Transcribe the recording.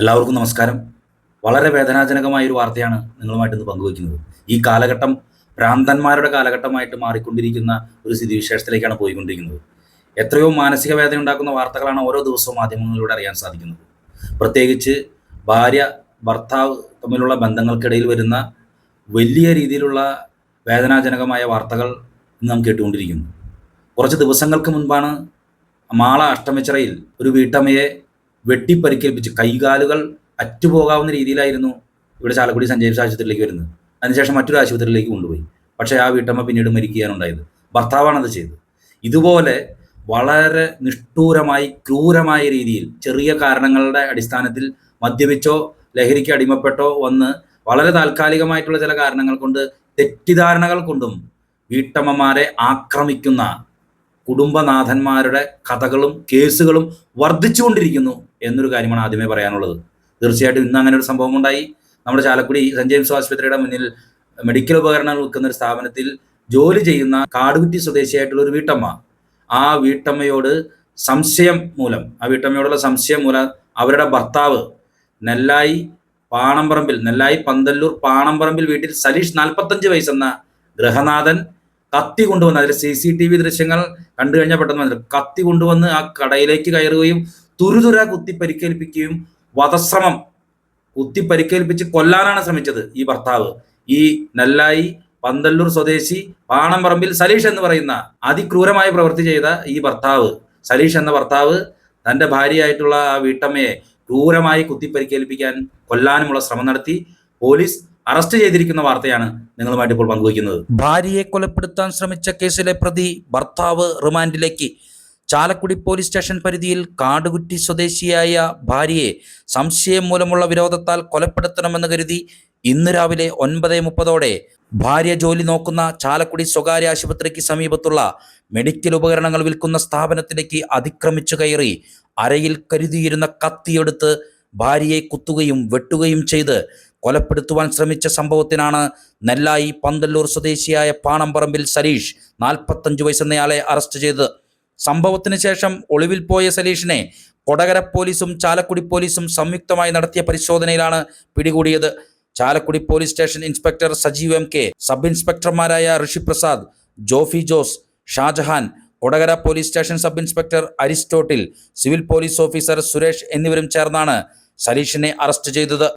എല്ലാവർക്കും നമസ്കാരം. വളരെ വേദനാജനകമായ ഒരു വാർത്തയാണ് നിങ്ങളുമായിട്ട് ഇന്ന് പങ്കുവയ്ക്കുന്നത്. ഈ കാലഘട്ടം ഭ്രാന്തന്മാരുടെ കാലഘട്ടമായിട്ട് മാറിക്കൊണ്ടിരിക്കുന്ന ഒരു സ്ഥിതിവിശേഷത്തിലേക്കാണ് പോയിക്കൊണ്ടിരിക്കുന്നത്. എത്രയോ മാനസിക വേദന ഉണ്ടാക്കുന്ന വാർത്തകളാണ് ഓരോ ദിവസവും മാധ്യമങ്ങളിലൂടെ അറിയാൻ സാധിക്കുന്നത്. പ്രത്യേകിച്ച് ഭാര്യ ഭർത്താവ് തമ്മിലുള്ള ബന്ധങ്ങൾക്കിടയിൽ വരുന്ന വലിയ രീതിയിലുള്ള വേദനാജനകമായ വാർത്തകൾ ഇന്ന് നാം കേട്ടുകൊണ്ടിരിക്കുന്നു. കുറച്ച് ദിവസങ്ങൾക്ക് മുൻപാണ് മാള അഷ്ടമിച്ചിറയിൽ ഒരു വീട്ടമ്മയെ വെട്ടിപ്പരിക്കേൽപ്പിച്ച് കൈകാലുകൾ അറ്റുപോകാവുന്ന രീതിയിലായിരുന്നു ഇവിടെ ചാലക്കുടി സഞ്ജയ് ആശുപത്രിയിലേക്ക് വരുന്നത്. അതിനുശേഷം മറ്റൊരു ആശുപത്രിയിലേക്ക് കൊണ്ടുപോയി. പക്ഷേ ആ വീട്ടമ്മ പിന്നീട് മരിക്കുകയാണ് ഉണ്ടായത് ഭർത്താവാണത് ചെയ്തത്. ഇതുപോലെ വളരെ നിഷ്ഠൂരമായി ക്രൂരമായ രീതിയിൽ ചെറിയ കാരണങ്ങളുടെ അടിസ്ഥാനത്തിൽ മദ്യപിച്ചോ ലഹരിക്ക് അടിമപ്പെട്ടോ വന്ന് വളരെ താൽക്കാലികമായിട്ടുള്ള ചില കാരണങ്ങൾ കൊണ്ട് തെറ്റിദ്ധാരണകൾ കൊണ്ടും വീട്ടമ്മമാരെ ആക്രമിക്കുന്ന കുടുംബനാഥന്മാരുടെ കഥകളും കേസുകളും വർദ്ധിച്ചുകൊണ്ടിരിക്കുന്നു. എന്നൊരു കാര്യമാണ് ആദ്യമേ പറയാനുള്ളത്. തീർച്ചയായിട്ടും ഇന്ന് അങ്ങനെ ഒരു സംഭവം ഉണ്ടായി. നമ്മുടെ ചാലക്കുടി സെന്റ് ജെയിംസ് ആശുപത്രിയുടെ മുന്നിൽ മെഡിക്കൽ ഉപകരണങ്ങൾ വിൽക്കുന്ന ഒരു സ്ഥാപനത്തിൽ ജോലി ചെയ്യുന്ന കാടുകുറ്റി സ്വദേശിയായിട്ടുള്ള ഒരു വീട്ടമ്മ ആ വീട്ടമ്മയോട് സംശയം മൂലം ആ വീട്ടമ്മയോടുള്ള സംശയം മൂലം അവരുടെ ഭർത്താവ് നെല്ലായി പാണമ്പറമ്പിൽ നെല്ലായി പന്തല്ലൂർ പാണമ്പറമ്പിൽ വീട്ടിൽ സലീഷ് നാൽപ്പത്തഞ്ച് വയസ്സെന്ന ഗൃഹനാഥൻ കത്തി കൊണ്ടുവന്ന് അതിൽ സി സി ടി വി ദൃശ്യങ്ങൾ കണ്ടു കഴിഞ്ഞാൽ പെട്ടെന്ന് കത്തി കൊണ്ടുവന്ന് ആ കടയിലേക്ക് കയറുകയും തുരുതുര കുത്തി പരിക്കേൽപ്പിക്കുകയും വധശ്രമം കുത്തി പരിക്കേൽപ്പിച്ച് കൊല്ലാനാണ് ശ്രമിച്ചത് ഈ ഭർത്താവ്. ഈ നെല്ലായി പന്തല്ലൂർ സ്വദേശി പാണമ്പറമ്പിൽ സലീഷ് എന്ന് പറയുന്ന അതിക്രൂരമായി പ്രവൃത്തി ചെയ്ത ഈ ഭർത്താവ്. സലീഷ് എന്ന ഭർത്താവ് തന്റെ ഭാര്യയായിട്ടുള്ള ആ വീട്ടമ്മയെ ക്രൂരമായി കുത്തിപ്പരിക്കേൽപ്പിക്കാൻ കൊല്ലാനുമുള്ള ശ്രമം നടത്തി. പോലീസ് അറസ്റ്റ് ചെയ്തിരിക്കുന്ന വാർത്തയാണ് നിങ്ങളുമായിട്ട് ഇപ്പോൾ പങ്കുവയ്ക്കുന്നത്. ഭാര്യയെ കൊലപ്പെടുത്താൻ ശ്രമിച്ച കേസിലെ പ്രതി ഭർത്താവ് റിമാൻഡിലേക്ക്. ചാലക്കുടി പോലീസ് സ്റ്റേഷൻ പരിധിയിൽ കാടുകുറ്റി സ്വദേശിയായ ഭാര്യയെ സംശയം മൂലമുള്ള വിരോധത്താൽ കൊലപ്പെടുത്തണമെന്ന് കരുതി ഇന്ന് രാവിലെ ഒൻപത് മുപ്പതോടെ ഭാര്യ ജോലി നോക്കുന്ന ചാലക്കുടി സ്വകാര്യ ആശുപത്രിക്ക് സമീപത്തുള്ള മെഡിക്കൽ ഉപകരണങ്ങൾ വിൽക്കുന്ന സ്ഥാപനത്തിലേക്ക് അതിക്രമിച്ചു കയറി അരയിൽ കരുതിയിരുന്ന കത്തിയെടുത്ത് ഭാര്യയെ കുത്തുകയും വെട്ടുകയും ചെയ്ത് കൊലപ്പെടുത്തുവാൻ ശ്രമിച്ച സംഭവത്തിനാണ് നെല്ലായി പന്തല്ലൂർ സ്വദേശിയായ പാണമ്പറമ്പിൽ സരീഷ് നാൽപ്പത്തഞ്ച് വയസ്സെന്നയാളെ അറസ്റ്റ് ചെയ്തത്. സംഭവത്തിന് ശേഷം ഒളിവിൽ പോയ സലീഷിനെ കൊടകര പോലീസും ചാലക്കുടി പോലീസും സംയുക്തമായി നടത്തിയ പരിശോധനയിലാണ് പിടികൂടിയത്. Chalakudy police station inspector Sajeev M K sub ഇൻസ്പെക്ടർമാരായ Rishiprasad Jofi Jose Shajahan Kodakara police station sub inspector Aristotle civil police officer Suresh എന്നിവരും ചേർന്നാണ് സലീഷിനെ അറസ്റ്റ് ചെയ്തത്.